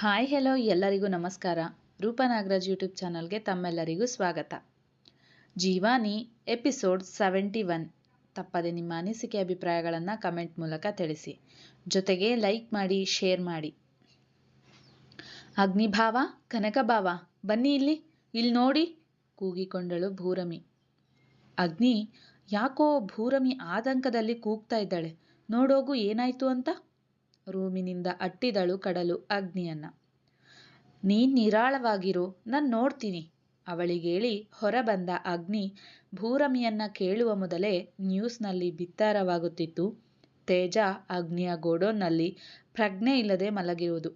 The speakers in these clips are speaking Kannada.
ಹಾಯ್ ಹೆಲೋ ಎಲ್ಲರಿಗೂ ನಮಸ್ಕಾರ. ರೂಪಾ ನಾಗರಾಜ್ ಯೂಟ್ಯೂಬ್ ಚಾನಲ್ಗೆ ತಮ್ಮೆಲ್ಲರಿಗೂ ಸ್ವಾಗತ. ಜೀವಾನಿ ಎಪಿಸೋಡ್ ಸೆವೆಂಟಿ ಒನ್. ತಪ್ಪದೆ ನಿಮ್ಮ ಅನಿಸಿಕೆ ಅಭಿಪ್ರಾಯಗಳನ್ನು ಕಮೆಂಟ್ ಮೂಲಕ ತಿಳಿಸಿ. ಜೊತೆಗೆ ಲೈಕ್ ಮಾಡಿ, ಶೇರ್ ಮಾಡಿ. ಅಗ್ನಿಭಾವ, ಕನಕಭಾವ, ಬನ್ನಿ ಇಲ್ಲಿ ಇಲ್ಲಿ ನೋಡಿ, ಕೂಗಿಕೊಂಡಳು ಭೂರಮಿ. ಅಗ್ನಿ ಯಾಕೋ ಭೂರಮಿ ಆತಂಕದಲ್ಲಿ ಕೂಗ್ತಾ ಇದ್ದಾಳೆ. ನೋಡೋಗು ಏನಾಯ್ತು ಅಂತ? ರೂಮಿನಿಂದ ಅಟ್ಟಿದಳು ಕಡಲು ಅಗ್ನಿಯನ್ನ. ನೀನ್ ನಿರಾಳವಾಗಿರು, ನಾನು ನೋಡ್ತೀನಿ, ಅವಳಿಗೇಳಿ ಹೊರಬಂದ ಅಗ್ನಿ ಭೂರಮಿಯನ್ನ ಕೇಳುವ ಮೊದಲೇ ನ್ಯೂಸ್ನಲ್ಲಿ ಬಿತ್ತಾರವಾಗುತ್ತಿತ್ತು. ತೇಜ ಅಗ್ನಿಯ ಗೋಡೋನ್ನಲ್ಲಿ ಪ್ರಜ್ಞೆ ಇಲ್ಲದೆ ಮಲಗಿರುವುದು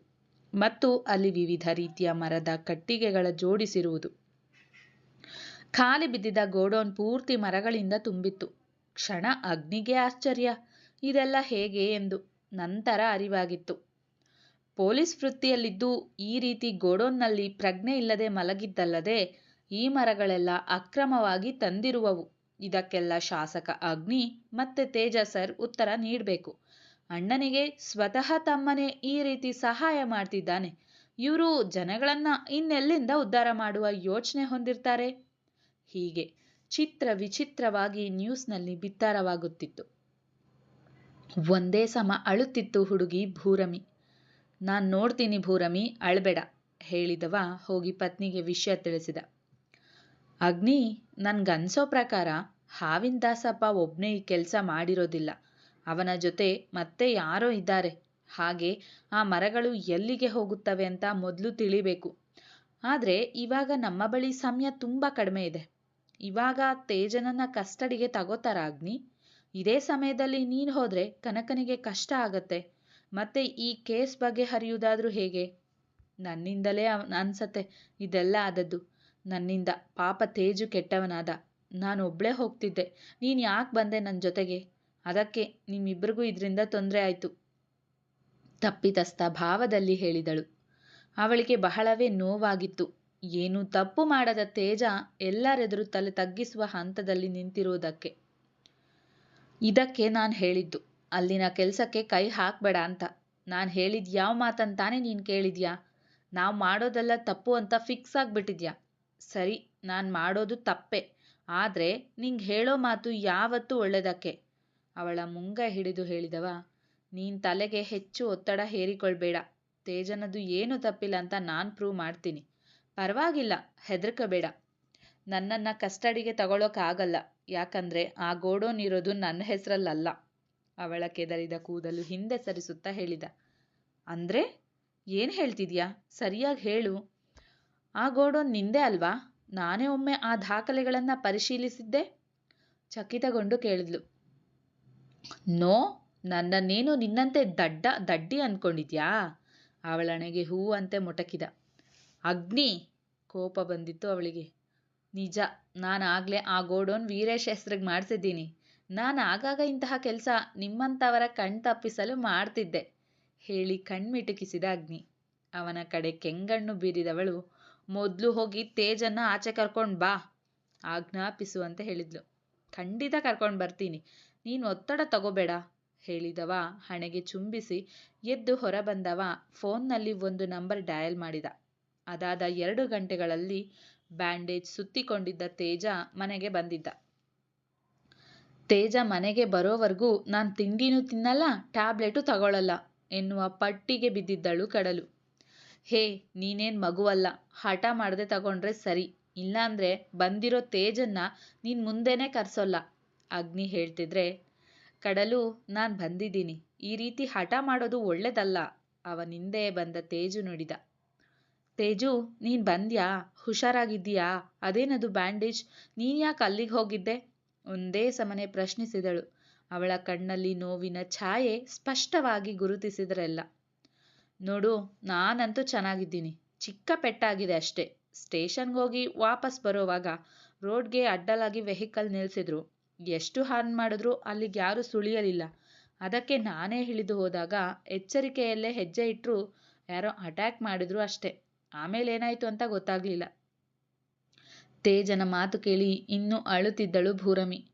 ಮತ್ತು ಅಲ್ಲಿ ವಿವಿಧ ರೀತಿಯ ಮರದ ಕಟ್ಟಿಗೆಗಳ ಜೋಡಿಸಿರುವುದು. ಖಾಲಿ ಬಿದ್ದಿದ್ದ ಗೋಡೌನ್ ಪೂರ್ತಿ ಮರಗಳಿಂದ ತುಂಬಿತ್ತು. ಕ್ಷಣ ಅಗ್ನಿಗೆ ಆಶ್ಚರ್ಯ, ಇದೆಲ್ಲ ಹೇಗೆ ಎಂದು ನಂತರ ಅರಿವಾಗಿತ್ತು. ಪೊಲೀಸ್ ವೃತ್ತಿಯಲ್ಲಿದ್ದು ಈ ರೀತಿ ಗೋಡೌನ್ನಲ್ಲಿ ಪ್ರಜ್ಞೆ ಇಲ್ಲದೆ ಮಲಗಿದ್ದಲ್ಲದೆ ಈ ಮರಗಳೆಲ್ಲ ಅಕ್ರಮವಾಗಿ ತಂದಿರುವವು. ಇದಕ್ಕೆಲ್ಲ ಶಾಸಕ ಅಗ್ನಿ ಮತ್ತೆ ತೇಜ ಸರ್ ಉತ್ತರ ನೀಡಬೇಕು. ಅಣ್ಣನಿಗೆ ಸ್ವತಃ ತಮ್ಮನೇ ಈ ರೀತಿ ಸಹಾಯ ಮಾಡ್ತಿದ್ದಾನೆ. ಇವರು ಜನಗಳನ್ನ ಇನ್ನೆಲ್ಲಿಂದ ಉದ್ಧಾರ ಮಾಡುವ ಯೋಚನೆ ಹೊಂದಿರ್ತಾರೆ? ಹೀಗೆ ಚಿತ್ರ ವಿಚಿತ್ರವಾಗಿ ನ್ಯೂಸ್ನಲ್ಲಿ ಬಿತ್ತಾರವಾಗುತ್ತಿತ್ತು. ಒಂದೇ ಸಮ ಅಳುತ್ತಿತ್ತು ಹುಡುಗಿ ಭೂರಮಿ. ನಾನ್ ನೋಡ್ತೀನಿ ಭೂರಮಿ, ಅಳ್ಬೇಡ ಹೇಳಿದವ ಹೋಗಿ ಪತ್ನಿಗೆ ವಿಷಯ ತಿಳಿಸಿದ. ಅಗ್ನಿ, ನನ್ಗನ್ಸೋ ಪ್ರಕಾರ ಹಾವಿನ ದಾಸಪ್ಪ ಒಬ್ನೇ ಈ ಕೆಲಸ ಮಾಡಿರೋದಿಲ್ಲ. ಅವನ ಜೊತೆ ಮತ್ತೆ ಯಾರೋ ಇದ್ದಾರೆ. ಹಾಗೆ ಆ ಮರಗಳು ಎಲ್ಲಿಗೆ ಹೋಗುತ್ತವೆ ಅಂತ ಮೊದಲು ತಿಳಿಬೇಕು. ಆದರೆ ಇವಾಗ ನಮ್ಮ ಬಳಿ ಸಮಯ ತುಂಬ ಕಡಿಮೆ ಇದೆ. ಇವಾಗ ತೇಜನನ್ನ ಕಸ್ಟಡಿಗೆ ತಗೋತಾರ ಅಗ್ನಿ? ಇದೇ ಸಮಯದಲ್ಲಿ ನೀನು ಹೋದರೆ ಕನಕನಿಗೆ ಕಷ್ಟ ಆಗತ್ತೆ. ಮತ್ತೆ ಈ ಕೇಸ್ ಬಗ್ಗೆ ಹರಿಯುವುದಾದ್ರೂ ಹೇಗೆ? ನನ್ನಿಂದಲೇ ಅನ್ಸತ್ತೆ. ಇದೆಲ್ಲ ಆದದ್ದು. ನನ್ನಿಂದ ಪಾಪ ತೇಜು ಕೆಟ್ಟವನಾದ. ನಾನು ಒಬ್ಳೇ ಹೋಗ್ತಿದ್ದೆ. ನೀನು ಯಾಕೆ ಬಂದೆ ನನ್ನ ಜೊತೆಗೆ? ಅದಕ್ಕೆ ನಿಮ್ಮಿಬ್ಬರಿಗೂ ಇದರಿಂದ ತೊಂದರೆ ಆಯಿತು. ತಪ್ಪಿತಸ್ಥ ಭಾವದಲ್ಲಿ ಹೇಳಿದಳು. ಅವಳಿಗೆ ಬಹಳವೇ ನೋವಾಗಿತ್ತು. ಏನು ತಪ್ಪು ಮಾಡದ ತೇಜ ಎಲ್ಲರೆದುರು ತಲೆ ತಗ್ಗಿಸುವ ಹಂತದಲ್ಲಿ ನಿಂತಿರುವುದಕ್ಕೆ ಇದಕ್ಕೆ ನಾನು ಹೇಳಿದ್ದು. ಅಲ್ಲಿನ ಕೆಲಸಕ್ಕೆ ಕೈ ಹಾಕಬೇಡ ಅಂತ. ನಾನು ಹೇಳಿದ ಯಾವ ಮಾತಂತಾನೆ ನೀನು ಕೇಳಿದ್ಯಾ? ನಾವು ಮಾಡೋದೆಲ್ಲ ತಪ್ಪು ಅಂತ ಫಿಕ್ಸ್ ಆಗಿಬಿಟ್ಟಿದ್ಯಾ? ಸರಿ, ನಾನು ಮಾಡೋದು ತಪ್ಪೆ. ಆದರೆ ನಿಂಗೆ ಹೇಳೋ ಮಾತು ಯಾವತ್ತೂ ಒಳ್ಳೆಯದಕ್ಕೆ ಅವಳ ಮುಂಗ ಹಿಡಿದು ಹೇಳಿದವ, ನೀನು ತಲೆಗೆ ಹೆಚ್ಚು ಒತ್ತಡ ಹೇರಿಕೊಳ್ಬೇಡ. ತೇಜನದು ಏನು ತಪ್ಪಿಲ್ಲ ಅಂತ ನಾನು ಪ್ರೂವ್ ಮಾಡ್ತೀನಿ. ಪರವಾಗಿಲ್ಲ, ಹೆದರ್ಕಬೇಡ. ನನ್ನನ್ನು ಕಸ್ಟಡಿಗೆ ತಗೊಳ್ಳೋಕ್ಕಾಗಲ್ಲ ಯಾಕಂದರೆ ಆ ಗೋಡೌನ್ ಇರೋದು ನನ್ನ ಹೆಸರಲ್ಲಲ್ಲ. ಅವಳ ಕೆದರಿದ ಕೂದಲು ಹಿಂದೆ ಸರಿಸುತ್ತಾ ಹೇಳಿದ. ಅಂದರೆ? ಏನು ಹೇಳ್ತಿದ್ಯಾ? ಸರಿಯಾಗಿ ಹೇಳು. ಆ ಗೋಡೌನ್ ನಿಂದೆ ಅಲ್ವಾ? ನಾನೇ ಒಮ್ಮೆ ಆ ದಾಖಲೆಗಳನ್ನು ಪರಿಶೀಲಿಸಿದ್ದೆ? ಚಕಿತಗೊಂಡು ಕೇಳಿದ್ಲು. ನೋ, ನನ್ನನ್ನೇನು ನಿನ್ನಂತೆ ದಡ್ಡ, ದಡ್ಡಿ ಅಂದ್ಕೊಂಡಿದ್ಯಾ ಅವಳಣೆಗೆ ಹೂವಂತೆ ಮುಟಕಿದ. ಅಗ್ನಿ! ಕೋಪ ಬಂದಿತ್ತು ಅವಳಿಗೆ. ನಿಜ ನಾನು ಆಗಲೇ ಆ ಗೋಡೌನ್ ವೀರೇಶ್ ಹೆಸ್ರಿಗೆ ಮಾಡಿಸಿದ್ದೀನಿ. ನಾನು ಆಗಾಗ ಇಂತಹ ಕೆಲಸ ನಿಮ್ಮಂಥವರ ಕಣ್ ತಪ್ಪಿಸಲು ಮಾಡ್ತಿದ್ದೆ, ಹೇಳಿ ಕಣ್ಮಿಟುಕಿಸಿದ ಅಗ್ನಿ. ಅವನ ಕಡೆ ಕೆಂಗಣ್ಣು ಬೀರಿದವಳು, ಮೊದಲು ಹೋಗಿ ತೇಜನ್ನು ಆಚೆ ಕರ್ಕೊಂಡು ಬಾ, ಆಜ್ಞಾಪಿಸುವಂತೆ ಹೇಳಿದ್ಲು. ಖಂಡಿತ ಕರ್ಕೊಂಡು ಬರ್ತೀನಿ, ನೀನು ಒತ್ತಡ ತಗೋಬೇಡ, ಹೇಳಿದವ ಹಣೆಗೆ ಚುಂಬಿಸಿ ಎದ್ದು ಹೊರಬಂದವ ಫೋನ್ನಲ್ಲಿ ಒಂದು ನಂಬರ್ ಡಯಲ್ ಮಾಡಿದ. ಅದಾದ ಎರಡು ಗಂಟೆಗಳಲ್ಲಿ ಬ್ಯಾಂಡೇಜ್ ಸುತ್ತಿಕೊಂಡಿದ್ದ ತೇಜ ಮನೆಗೆ ಬಂದಿದ್ದ. ತೇಜ ಮನೆಗೆ ಬರೋವರೆಗೂ ನಾನು ತಿಂಡಿನೂ ತಿನ್ನಲ್ಲ, ಟ್ಯಾಬ್ಲೆಟು ತಗೊಳ್ಳಲ್ಲ ಎನ್ನುವ ಪಟ್ಟಿಗೆ ಬಿದ್ದಿದ್ದಳು ಕಡಲು. ಹೇ, ನೀನೇನು ಮಗುವಲ್ಲ, ಹಠ ಮಾಡದೆ ತಗೊಂಡ್ರೆ ಸರಿ, ಇಲ್ಲಾಂದ್ರೆ ಬಂದಿರೋ ತೇಜನ್ನ ನೀನು ಮುಂದೆನೇ ಕರ್ಸೋಲ್ಲ, ಅಗ್ನಿ ಹೇಳ್ತಿದ್ರೆ. ಕಡಲು, ನಾನು ಬಂದಿದ್ದೀನಿ, ಈ ರೀತಿ ಹಠ ಮಾಡೋದು ಒಳ್ಳೇದಲ್ಲ ಅವನಿಂದೆ ಬಂದ ತೇಜು ನುಡಿದ. ತೇಜು, ನೀನು ಬಂದ್ಯಾ? ಹುಷಾರಾಗಿದ್ದೀಯಾ? ಅದೇನದು ಬ್ಯಾಂಡೇಜ್? ನೀನು ಯಾಕೆ ಅಲ್ಲಿಗೆ ಹೋಗಿದ್ದೆ? ಒಂದೇ ಸಮನೆ ಪ್ರಶ್ನಿಸಿದಳು. ಅವಳ ಕಣ್ಣಲ್ಲಿ ನೋವಿನ ಛಾಯೆ ಸ್ಪಷ್ಟವಾಗಿ ಗುರುತಿಸಿದರೆಲ್ಲ. ನೋಡು, ನಾನಂತೂ ಚೆನ್ನಾಗಿದ್ದೀನಿ. ಚಿಕ್ಕ ಪೆಟ್ಟಾಗಿದೆ ಅಷ್ಟೇ. ಸ್ಟೇಷನ್ಗೆ ಹೋಗಿ ವಾಪಸ್ ಬರೋವಾಗ ರೋಡ್ಗೆ ಅಡ್ಡಲಾಗಿ ವೆಹಿಕಲ್ ನಿಲ್ಲಿಸಿದ್ರು ಎಷ್ಟು ಹಾರ್ನ್ ಮಾಡಿದ್ರು ಅಲ್ಲಿಗೆ ಯಾರು ಸುಳಿಯಲಿಲ್ಲ. ಅದಕ್ಕೆ ನಾನೇ ಇಳಿದು ಹೋದಾಗ ಎಚ್ಚರಿಕೆಯಲ್ಲೇ ಹೆಜ್ಜೆ ಇಟ್ಟರು ಯಾರೋ ಅಟ್ಯಾಕ್ ಮಾಡಿದ್ರು ಅಷ್ಟೇ. ಆಮೇಲೆ ಏನಾಯಿತು ಅಂತ ಗೊತ್ತಾಗಲಿಲ್ಲ. ತೇಜನ ಮಾತು ಕೇಳಿ ಇನ್ನೂ ಅಳುತ್ತಿದ್ದಳು ಭೂರಮಿ.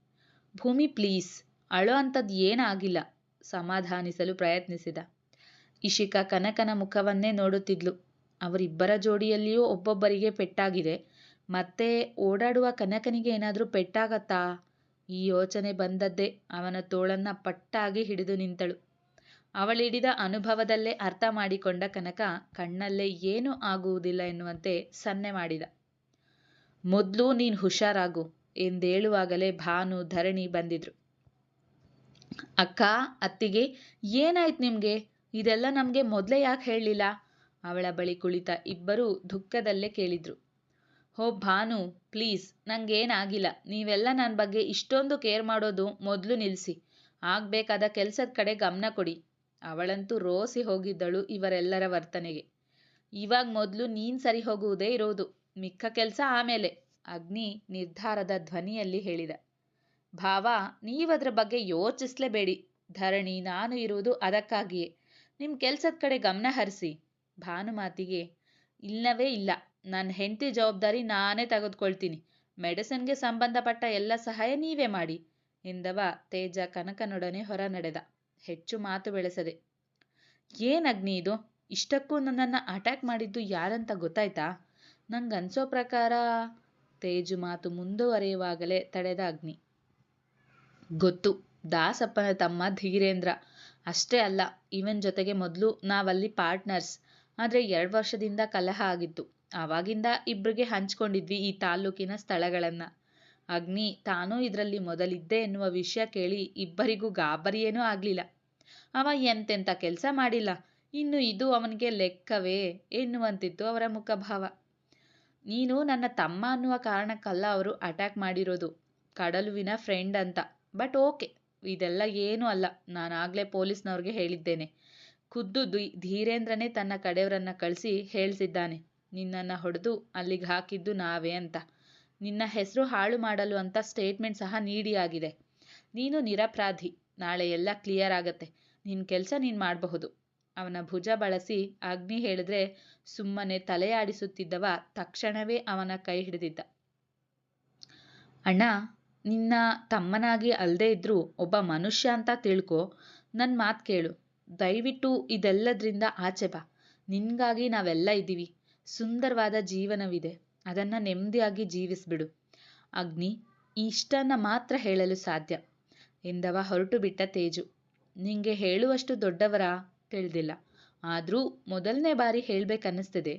ಭೂಮಿ ಪ್ಲೀಸ್, ಅಳೋ ಅಂಥದ್ದು ಏನಾಗಿಲ್ಲ, ಸಮಾಧಾನಿಸಲು ಪ್ರಯತ್ನಿಸಿದ. ಇಶಿಕಾ ಕನಕನ ಮುಖವನ್ನೇ ನೋಡುತ್ತಿದ್ಲು. ಅವರಿಬ್ಬರ ಜೋಡಿಯಲ್ಲಿಯೂ ಒಬ್ಬೊಬ್ಬರಿಗೆ ಪೆಟ್ಟಾಗಿದೆ. ಮತ್ತೆ ಓಡಾಡುವ ಕನಕನಿಗೆ ಏನಾದರೂ ಪೆಟ್ಟಾಗತ್ತಾ? ಈ ಯೋಚನೆ ಬಂದದ್ದೇ ಅವನ ತೋಳನ್ನ ಪಟ್ಟಾಗಿ ಹಿಡಿದು ನಿಂತಳು. ಅವಳಿಡಿದ ಅನುಭವದಲ್ಲೇ ಅರ್ಥ ಮಾಡಿಕೊಂಡ ಕನಕ ಕಣ್ಣಲ್ಲೇ ಏನೂ ಆಗುವುದಿಲ್ಲ ಎನ್ನುವಂತೆ ಸನ್ನೆ ಮಾಡಿದ. ಮೊದಲು ನೀನು ಹುಷಾರಾಗು ಎಂದೇಳುವಾಗಲೇ ಭಾನು ಧರಣಿ ಬಂದಿದ್ರು. ಅಕ್ಕ, ಅತ್ತಿಗೆ, ಏನಾಯ್ತು ನಿಮಗೆ? ಇದೆಲ್ಲ ನಮಗೆ ಮೊದಲೇ ಯಾಕೆ ಹೇಳಲಿಲ್ಲ? ಅವಳ ಬಳಿ ಕುಳಿತ ಇಬ್ಬರೂ ದುಃಖದಲ್ಲೇ ಕೇಳಿದ್ರು. ಹೋ ಭಾನು, ಪ್ಲೀಸ್, ನಂಗೇನಾಗಿಲ್ಲ. ನೀವೆಲ್ಲ ನನ್ನ ಬಗ್ಗೆ ಇಷ್ಟೊಂದು ಕೇರ್ ಮಾಡೋದು ಮೊದಲು ನಿಲ್ಲಿಸಿ ಆಗಬೇಕಾದ ಕೆಲಸದ ಕಡೆ ಗಮನ ಕೊಡಿ. ಅವಳಂತೂ ರೋಸಿ ಹೋಗಿದ್ದಳು ಇವರೆಲ್ಲರ ವರ್ತನೆಗೆ. ಇವಾಗ ಮೊದಲು ನೀನ್ ಸರಿ ಹೋಗುವುದೇ ಇರೋದು, ಮಿಕ್ಕ ಕೆಲಸ ಆಮೇಲೆ, ಅಗ್ನಿ ನಿರ್ಧಾರದ ಧ್ವನಿಯಲ್ಲಿ ಹೇಳಿದ. ಭಾವ, ನೀವದ್ರ ಬಗ್ಗೆ ಯೋಚಿಸ್ಲೇಬೇಡಿ, ಧರಣಿ ನಾನು ಇರುವುದು ಅದಕ್ಕಾಗಿಯೇ. ನಿಮ್ಮ ಕೆಲಸದ ಕಡೆ ಗಮನ ಹರಿಸಿ. ಭಾನುಮಾತಿಗೆ ಇಲ್ಲವೇ ಇಲ್ಲ ನನ್ನ ಹೆಂಡತಿ ಜವಾಬ್ದಾರಿ ನಾನೇ ತೆಗೆದುಕೊಳ್ತೀನಿ. ಮೆಡಿಸಿನ್ಗೆ ಸಂಬಂಧಪಟ್ಟ ಎಲ್ಲ ಸಹಾಯ ನೀವೇ ಮಾಡಿ, ಎಂದವ ತೇಜ ಕನಕನೊಡನೆ ಹೊರ ನಡೆದ ಹೆಚ್ಚು ಮಾತು ಬೆಳೆಸದೆ. ಏನ್ ಅಗ್ನಿ ಇದು? ಇಷ್ಟಕ್ಕೂ ನನ್ನನ್ನು ಅಟ್ಯಾಕ್ ಮಾಡಿದ್ದು ಯಾರಂತ ಗೊತ್ತಾಯ್ತಾ? ಅನ್ಸೋ ಪ್ರಕಾರ ತೇಜು ಮಾತು ಮುಂದುವರಿಯುವಾಗಲೇ ತಡೆದ ಅಗ್ನಿ. ಗೊತ್ತು, ದಾಸಪ್ಪನ ತಮ್ಮ ಧೀರೇಂದ್ರ. ಅಷ್ಟೇ ಅಲ್ಲ, ಇವನ್ ಜೊತೆಗೆ ಮೊದಲು ನಾವಲ್ಲಿ ಪಾರ್ಟ್ನರ್ಸ್ ಆದರೆ ಎರಡು ವರ್ಷದಿಂದ ಕಲಹ ಆಗಿತ್ತು. ಆವಾಗಿಂದ ಇಬ್ಬರಿಗೆ ಹಂಚ್ಕೊಂಡಿದ್ವಿ ಈ ತಾಲ್ಲೂಕಿನ ಸ್ಥಳಗಳನ್ನು. ಅಗ್ನಿ, ತಾನೂ ಇದರಲ್ಲಿ ಮೊದಲಿದ್ದೆ ಎನ್ನುವ ವಿಷಯ ಕೇಳಿ ಇಬ್ಬರಿಗೂ ಗಾಬರಿಯೇನೂ ಆಗಲಿಲ್ಲ. ಅವ ಎಂತೆಂಥ ಕೆಲಸ ಮಾಡಿಲ್ಲ, ಇನ್ನು ಇದು ಅವನಿಗೆ ಲೆಕ್ಕವೇ ಎನ್ನುವಂತಿತ್ತು ಅವರ ಮುಖಭಾವ. ನೀನು ನನ್ನ ತಮ್ಮ ಅನ್ನುವ ಕಾರಣಕ್ಕಲ್ಲ ಅವರು ಅಟ್ಯಾಕ್ ಮಾಡಿರೋದು, ಕಡಲುವಿನ ಫ್ರೆಂಡ್ ಅಂತ. ಬಟ್ ಓಕೆ, ಇದೆಲ್ಲ ಏನೂ ಅಲ್ಲ ನಾನು ಆಗಲೇ ಪೊಲೀಸ್ನವ್ರಿಗೆ ಹೇಳಿದ್ದೇನೆ. ಖುದ್ದು ಧೀರೇಂದ್ರನೇ ತನ್ನ ಕಡೆಯವರನ್ನ ಕಳಿಸಿ ಹೇಳಿಸಿದ್ದಾನೆ, ನಿನ್ನನ್ನು ಹೊಡೆದು ಅಲ್ಲಿಗೆ ಹಾಕಿದ್ದು ನಾವೇ ಅಂತ. ನಿನ್ನ ಹೆಸರು ಹಾಳು ಮಾಡಲು ಅಂತ ಸ್ಟೇಟ್ಮೆಂಟ್ ಸಹ ನೀಡಿ ಆಗಿದೆ. ನೀನು ನಿರಪರಾಧಿ. ನಾಳೆ ಎಲ್ಲ ಕ್ಲಿಯರ್ ಆಗತ್ತೆ. ನಿನ್ನ ಕೆಲಸ ನೀನು ಮಾಡಬಹುದು. ಅವನ ಭುಜ ಬಳಸಿ ಅಗ್ನಿ ಹೇಳಿದ್ರೆ ಸುಮ್ಮನೆ ತಲೆಯಾಡಿಸುತ್ತಿದ್ದವ ತಕ್ಷಣವೇ ಅವನ ಕೈ ಹಿಡಿದಿದ್ದ. ಅಣ್ಣ, ನಿನ್ನ ತಮ್ಮನಾಗಿ ಅಲ್ಲದೆ ಇದ್ರೂ ಒಬ್ಬ ಮನುಷ್ಯ ಅಂತ ತಿಳ್ಕೊ. ನನ್ನ ಮಾತು ಕೇಳು. ದಯವಿಟ್ಟು ಇದೆಲ್ಲದರಿಂದ ಆಚೆ ಬಾ. ನಿನ್ಗಾಗಿ ನಾವೆಲ್ಲ ಇದ್ದೀವಿ. ಸುಂದರವಾದ ಜೀವನವಿದೆ. ಅದನ್ನು ನೆಮ್ಮದಿಯಾಗಿ ಜೀವಿಸ್ಬಿಡು. ಅಗ್ನಿ ಇಷ್ಟನ್ನು ಮಾತ್ರ ಹೇಳಲು ಸಾಧ್ಯ. ಎಂದವ ಹೊರಟು ಬಿಟ್ಟ ತೇಜು. ನಿಂಗೆ ಹೇಳುವಷ್ಟು ದೊಡ್ಡವರಾ? ತಿಳಿದಿಲ್ಲ ಆದರೂ ಮೊದಲನೇ ಬಾರಿ ಹೇಳ್ಬೇಕನ್ನಿಸ್ತಿದೆ.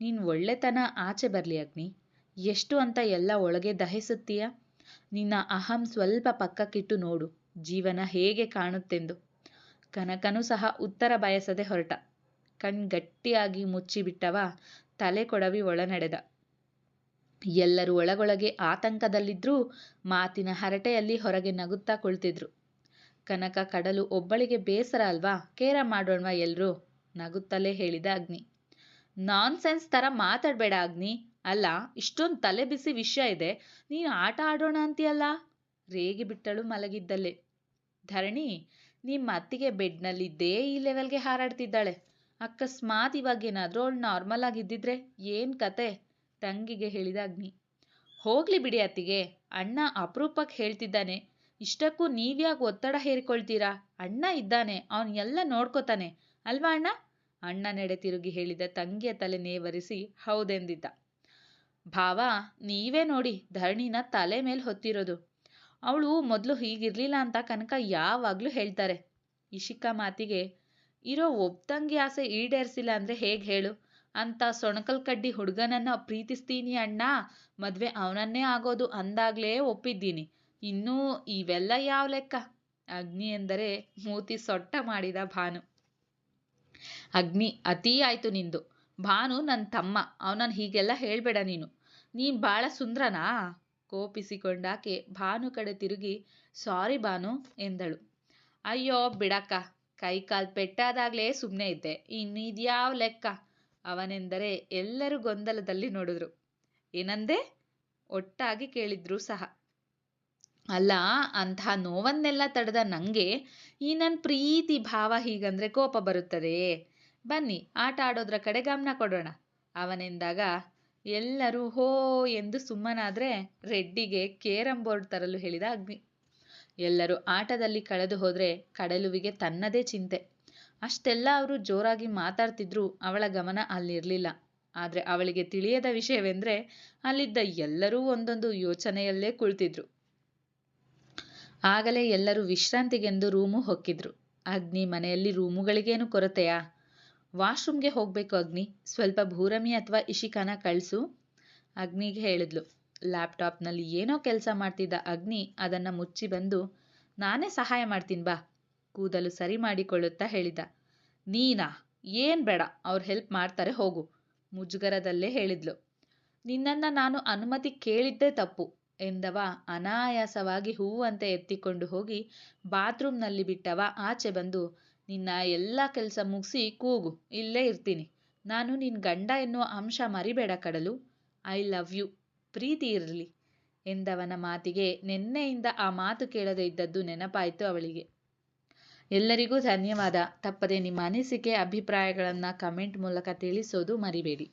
ನೀನು ಒಳ್ಳೆತನ ಆಚೆ ಬರಲಿ ಅಗ್ನಿ. ಎಷ್ಟು ಅಂತ ಎಲ್ಲ ಒಳಗೆ ದಹಿಸುತ್ತೀಯ? ನಿನ್ನ ಅಹಂ ಸ್ವಲ್ಪ ಪಕ್ಕಕ್ಕಿಟ್ಟು ನೋಡು. ಜೀವನ ಹೇಗೆ ಕಾಣುತ್ತೆಂದು. ಕನಕನು ಸಹ ಉತ್ತರ ಬಯಸದೆ ಹೊರಟ. ಕಣ್ ಗಟ್ಟಿಯಾಗಿ ಮುಚ್ಚಿಬಿಟ್ಟವ, ತಲೆ ಕೊಡವಿ ಒಳ ನಡೆದ ಎಲ್ಲರೂ ಒಳಗೊಳಗೆ ಆತಂಕದಲ್ಲಿದ್ದರೂ ಮಾತಿನ ಹರಟೆಯಲ್ಲಿ ಹೊರಗೆ ನಗುತ್ತಾ ಕುಳಿತಿದ್ರು. ಕನಕ ಕಡಲು ಒಬ್ಬಳಿಗೆ ಬೇಸರ ಅಲ್ವಾ? ಕೇರ ಮಾಡೋಣವಾ ಎಲ್ರೂ? ನಗುತ್ತಲೇ ಹೇಳಿದ ಅಗ್ನಿ. ನಾನ್ ಸೆನ್ಸ್ ಥರ ಮಾತಾಡಬೇಡ ಅಗ್ನಿ. ಅಲ್ಲ, ಇಷ್ಟೊಂದು ತಲೆ ಬಿಸಿ ವಿಷಯ ಇದೆ. ನೀನು ಆಟ ಆಡೋಣ ಅಂತೀಯಲ್ಲ? ರೇಗಿ ಬಿಟ್ಟಳು ಮಲಗಿದ್ದಲ್ಲೇ. ಧರಣಿ, ನಿಮ್ಮ ಅತ್ತಿಗೆ ಬೆಡ್ನಲ್ಲಿದ್ದೇ ಈ ಲೆವೆಲ್ಗೆ ಹಾರಾಡ್ತಿದ್ದಾಳೆ. ಅಕಸ್ಮಾತ್ ಇವಾಗೇನಾದರೂ ಅವಳು ನಾರ್ಮಲ್ ಆಗಿದ್ದಿದ್ರೆ ಏನು ಕತೆ? ತಂಗಿಗೆ ಹೇಳಿದ ಅಗ್ನಿ ಹೋಗ್ಲಿ ಬಿಡಿ ಅತ್ತಿಗೆ, ಅಣ್ಣ ಅಪರೂಪಕ್ಕೆ ಹೇಳ್ತಿದ್ದಾನೆ. ಇಷ್ಟಕ್ಕೂ ನೀವ್ಯಾಕೆ ಒತ್ತಡ ಹೇರಿಕೊಳ್ತೀರಾ? ಅಣ್ಣ ಇದ್ದಾನೆ, ಅವನು ಎಲ್ಲ ನೋಡ್ಕೋತಾನೆ. ಅಲ್ವಾ ಅಣ್ಣ? ಅಣ್ಣ ನೆಡೆ ತಿರುಗಿ ಹೇಳಿದ ತಂಗಿಯ ತಲೆ ನೇವರಿಸಿ, ಹೌದೆಂದಿದ್ದ. ಭಾವ, ನೀವೇ ನೋಡಿ, ಧರಣಿನ ತಲೆ ಮೇಲೆ ಹೊತ್ತಿರೋದು. ಅವಳು ಮೊದಲು ಹೀಗಿರ್ಲಿಲ್ಲ ಅಂತ ಕನಕ ಯಾವಾಗಲೂ ಹೇಳ್ತಾರೆ. ಇಶಿಕಾ ಮಾತಿಗೆ, ಇರೋ ಒಬ್ತಂಗಿ ಆಸೆ ಈಡೇರಿಸಿಲ್ಲ ಅಂದರೆ ಹೇಗೆ ಹೇಳು? ಅಂತ ಸೊಣಕಲ್ ಕಡ್ಡಿ ಹುಡುಗನನ್ನ ಪ್ರೀತಿಸ್ತೀನಿ ಅಣ್ಣ. ಮದುವೆ ಅವನನ್ನೇ ಆಗೋದು ಅಂದಾಗಲೇ ಒಪ್ಪಿದ್ದೀನಿ. ಇನ್ನೂ ಇವೆಲ್ಲ ಯಾವ ಲೆಕ್ಕ? ಅಗ್ನಿ ಎಂದರೆ ಮೂತಿ ಸೊಟ್ಟ ಮಾಡಿದ ಭಾನು. ಅಗ್ನಿ, ಅತೀ ಆಯ್ತು ನಿಂದು. ಭಾನು ನನ್ನ ತಮ್ಮ ಅವನನ್ನು ಹೀಗೆಲ್ಲ ಹೇಳಬೇಡ ನೀನು. ನೀನು ಭಾಳ ಸುಂದ್ರನಾ? ಕೋಪಿಸಿಕೊಂಡಾಕೆ ಭಾನು ಕಡೆ ತಿರುಗಿ, ಸಾರಿ ಭಾನು, ಎಂದಳು. ಅಯ್ಯೋ, ಬಿಡಕ್ಕ. ಕೈ ಕಾಲು ಪೆಟ್ಟಾದಾಗಲೇ ಸುಮ್ಮನೆ ಇದ್ದೆ. ಇನ್ನಿದ್ಯಾವ ಲೆಕ್ಕ? ಅವನೆಂದರೆ ಎಲ್ಲರೂ ಗೊಂದಲದಲ್ಲಿ ನೋಡಿದ್ರು. ಏನಂದೆ? ಒಟ್ಟಾಗಿ ಕೇಳಿದ್ರು ಸಹ. ಅಲ್ಲ ಅಂತಹ ನೋವನ್ನೆಲ್ಲ ತಡೆದ ನನಗೆ ಈ ನನ್ನ ಪ್ರೀತಿ ಭಾವ ಹೀಗಂದ್ರೆ ಕೋಪ ಬರುತ್ತದೆ. ಬನ್ನಿ, ಆಟ ಆಡೋದ್ರ ಕಡೆ ಗಮನ ಕೊಡೋಣ. ಅವನೆಂದಾಗ, ಎಲ್ಲರೂ ಹೋ ಎಂದು ಸುಮ್ಮನಾದರೆ ರೆಡ್ಡಿಗೆ ಕೇರಂ ಬೋರ್ಡ್ ತರಲು ಹೇಳಿದ ಅಗ್ನಿ. ಎಲ್ಲರೂ ಆಟದಲ್ಲಿ ಕಳೆದು ಹೋದರೆ ಕಡಲುವಿಗೆ ತನ್ನದೇ ಚಿಂತೆ. ಅಷ್ಟೆಲ್ಲ ಅವರು ಜೋರಾಗಿ ಮಾತಾಡ್ತಿದ್ರೂ ಅವಳ ಗಮನ ಅಲ್ಲಿರಲಿಲ್ಲ. ಆದರೆ ಅವಳಿಗೆ ತಿಳಿಯದ ವಿಷಯವೆಂದರೆ ಅಲ್ಲಿದ್ದ ಎಲ್ಲರೂ ಒಂದೊಂದು ಯೋಚನೆಯಲ್ಲೇ ಕುಳಿತಿದ್ರು. ಆಗಲೇ ಎಲ್ಲರೂ ವಿಶ್ರಾಂತಿಗೆಂದು ರೂಮು ಹೊಕ್ಕಿದ್ರು. ಅಗ್ನಿ ಮನೆಯಲ್ಲಿ ರೂಮುಗಳಿಗೇನು ಕೊರತೆಯಾ? ವಾಶ್ರೂಮ್ಗೆ ಹೋಗಬೇಕು ಅಗ್ನಿ. ಸ್ವಲ್ಪ ಭೂರಮಿ ಅಥವಾ ಇಶಿಕಾನ ಕಳಿಸು. ಅಗ್ನಿಗೆ ಹೇಳಿದ್ಲು. ಲ್ಯಾಪ್ಟಾಪ್ನಲ್ಲಿ ಏನೋ ಕೆಲಸ ಮಾಡ್ತಿದ್ದ ಅಗ್ನಿ ಅದನ್ನು ಮುಚ್ಚಿ ಬಂದು, ನಾನೇ ಸಹಾಯ ಮಾಡ್ತೀನಿ ಬಾ. ಕೂದಲು ಸರಿ ಮಾಡಿಕೊಳ್ಳುತ್ತಾ ಹೇಳಿದ. ನೀನಾ, ಏನ್ ಬೇಡ, ಅವ್ರು ಹೆಲ್ಪ್ ಮಾಡ್ತಾರೆ ಹೋಗು, ಮುಜುಗರದಲ್ಲೇ ಹೇಳಿದ್ಲು. ನಿನ್ನನ್ನು ನಾನು ಅನುಮತಿ ಕೇಳಿದ್ದೇ ತಪ್ಪು, ಎಂದವ ಅನಾಯಾಸವಾಗಿ ಹೂವಂತೆ ಎತ್ತಿಕೊಂಡು ಹೋಗಿ ಬಾತ್ರೂಮ್ನಲ್ಲಿ ಬಿಟ್ಟವ. ಆಚೆ ಬಂದು, ನಿನ್ನ ಎಲ್ಲ ಕೆಲಸ ಮುಗಿಸಿ ಕೂಗು, ಇಲ್ಲೇ ಇರ್ತೀನಿ. ನಾನು ನಿನ್ನ ಗಂಡ ಎನ್ನುವ ಅಂಶ ಮರಿಬೇಡ ಕಡಲು. ಐ ಲವ್ ಯು, ಪ್ರೀತಿ ಇರಲಿ, ಎಂದವನ ಮಾತಿಗೆ ನಿನ್ನೆಯಿಂದ ಆ ಮಾತು ಕೇಳದೇ ಇದ್ದದ್ದು ನೆನಪಾಯಿತು ಅವಳಿಗೆ. ಎಲ್ಲರಿಗೂ ಧನ್ಯವಾದ. ತಪ್ಪದೆ ನಿಮ್ಮ ಅನಿಸಿಕೆ ಅಭಿಪ್ರಾಯಗಳನ್ನು ಕಮೆಂಟ್ ಮೂಲಕ ತಿಳಿಸೋದು ಮರಿಬೇಡಿ.